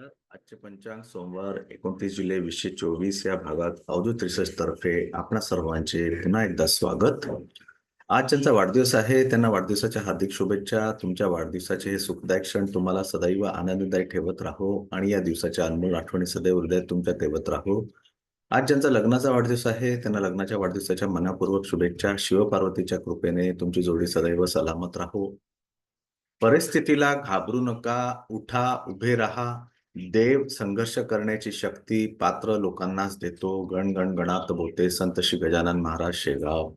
नमस्कार आजचे पंचांग सोमवार एकोणतीस जुलै वीसशे चोवीस या भागात अवधूत रिसर्च तर्फे आपणा सर्वांचे पुन्हा एकदा स्वागत. आज ज्यांचा वाढदिवस आहे त्यांना वाढदिवसाच्या हार्दिक शुभेच्छा. तुमच्या वाढदिवसाचे हे सुखदायक क्षण तुम्हाला सदैव आनंददायी ठेवत राहो आणि या दिवसाच्या अनमोल आठवणी सदैव हृदयात तुमच्या ठेवत राहो. आज ज्यांचा लग्नाचा वाढदिवस आहे त्यांना लग्नाच्या वाढदिवसाच्या मनापूर्वक शुभेच्छा. शिवपार्वतीच्या कृपेने तुमची जोडी सदैव सलामत राहो. परिस्थितीला घाबरू नका उठा उभे राहा. देव संघर्ष करण्याची शक्ती पात्र लोकांनाच देतो. गण गण गणात बोते संत श्री गजानन महाराज शेगाव.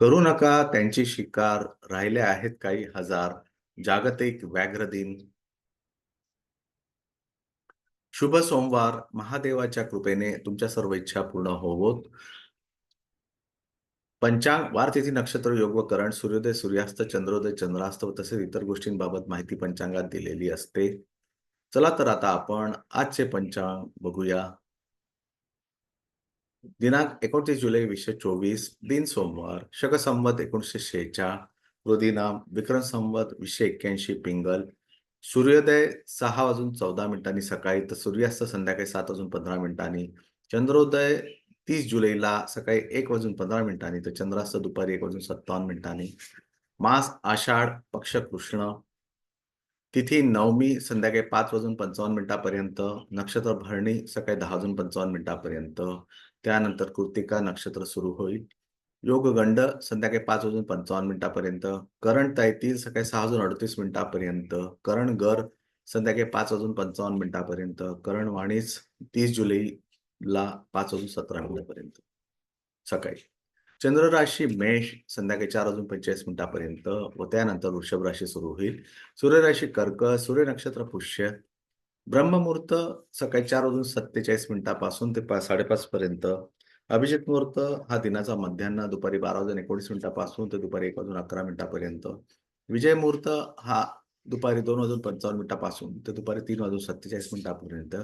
करू नका त्यांची शिकार राहिले आहेत काही हजार. जागतिक व्याघ्र दिन. शुभ सोमवार. महादेवाच्या कृपेने तुमच्या सर्व इच्छा पूर्ण होवोत. पंचांग वारतिथी नक्षत्र योग व करण सूर्योदय सूर्यास्त चंद्रोदय चंद्रास्त व तसेच इतर गोष्टींबाबत माहिती पंचांगात दिलेली असते. चला तर आता आपण आजचे पंचांग बघूया. दिनांक एकोणतीस जुलै वीसशे चोवीस दिन सोमवार शक संवत एकोणीसशे शेहेचाळ रोदिनाम विक्रम संवत वीसशे एक्क्याऐंशी पिंगल सूर्योदय सहा वाजून चौदा मिनिटांनी सकाळी तर सूर्यास्त संध्याकाळी सात वाजून पंधरा मिनिटांनी चंद्रोदय तीस जुलैला सकाळी एक वाजून पंधरा मिनिटांनी तर चंद्रास्त दुपारी एक वाजून सत्तावन्न मिनिटांनी मास आषाढ पक्ष कृष्ण. तिथी नवमी संध्याकाळी पाच वाजून पंचावन्न मिनिटापर्यंत नक्षत्र भरणी सकाळी दहा वाजून पंचावन्न मिनिटापर्यंत. त्यानंतर कृतिका नक्षत्र सुरू होईल. योग गंड संध्याकाळी पाच वाजून पंचावन्न मिनिटापर्यंत. करण तैतील सकाळी सहा वाजून अडतीस मिनिटापर्यंत. करण गर संध्याकाळी पाच वाजून पंचावन्न मिनिटापर्यंत. करण वाणीच तीस जुलैला पाच वाजून सतरा मिनिटापर्यंत. सकाळी. चंद्र राशी मेष संध्याकाळी चार वाजून पंचेचाळीस मिनिटापर्यंत व त्यानंतर वृषभ राशी सुरू होईल. सूर्य राशी कर्क सूर्य नक्षत्र पुष्य. ब्रह्ममुहूर्त सकाळी चार वाजून सत्तेचाळीस मिनिटापासून ते पाच साडेपाच पर्यंत. अभिजित मुहूर्त हा दिनाचा मध्यान्ह दुपारी बारा वाजून एकोणीस मिनिटापासून ते दुपारी एक वाजून अकरा मिनिटापर्यंत. विजय मुहूर्त हा दुपारी दोन वाजून पंचावन्न मिनिटापासून ते दुपारी तीन वाजून सत्तेचाळीस मिनिटापर्यंत.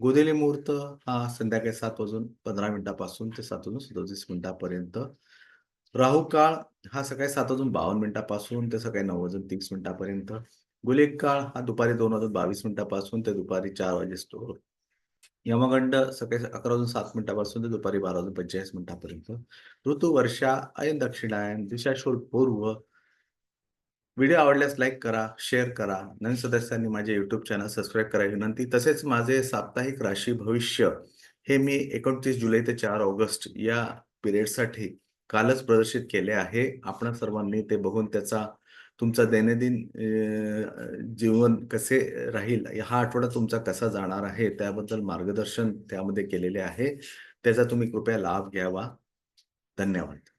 गोदेली मुहूर्त हा संध्याकाळी सात वाजून पंधरा मिनिटापासून ते सात वाजून सदोतीस मिनिटापर्यंत. राहू काळ हा सकाळी सात वाजून बावन्न मिनिटापासून ते सकाळी नऊ वाजून तीस मिनिटापर्यंत. गुलिक काळ हा दुपारी दोन वाजून बावीस मिनिटापासून ते दुपारी चार वाजेस्तोवर यमगंड सकाळी अकरा वाजून सात मिनिटापासून ते दुपारी बारा वाजून पंचेचाळीस मिनिटापर्यंत. ऋतू वर्षा अयन दक्षिणायन दिशाशोर पूर्व व्हिडिओ आवडल्यास लाईक करा शेअर करा. नवीन सदस्यांनी माझे युट्यूब चॅनल सबस्क्राईब करायची विनंती. तसेच माझे साप्ताहिक राशी भविष्य हे मी एकोणतीस जुलै ते चार ऑगस्ट या पिरियडसाठी कालच प्रदर्शित केले आहे. आपण सर्वांनी ते बघून त्याचा तुमचा दैनंदिन जीवन कसे राहील हा आठवडा तुमचा कसा जाणार आहे त्याबद्दल मार्गदर्शन त्यामध्ये केलेले आहे. त्याचा तुम्ही कृपया लाभ घ्यावा. धन्यवाद.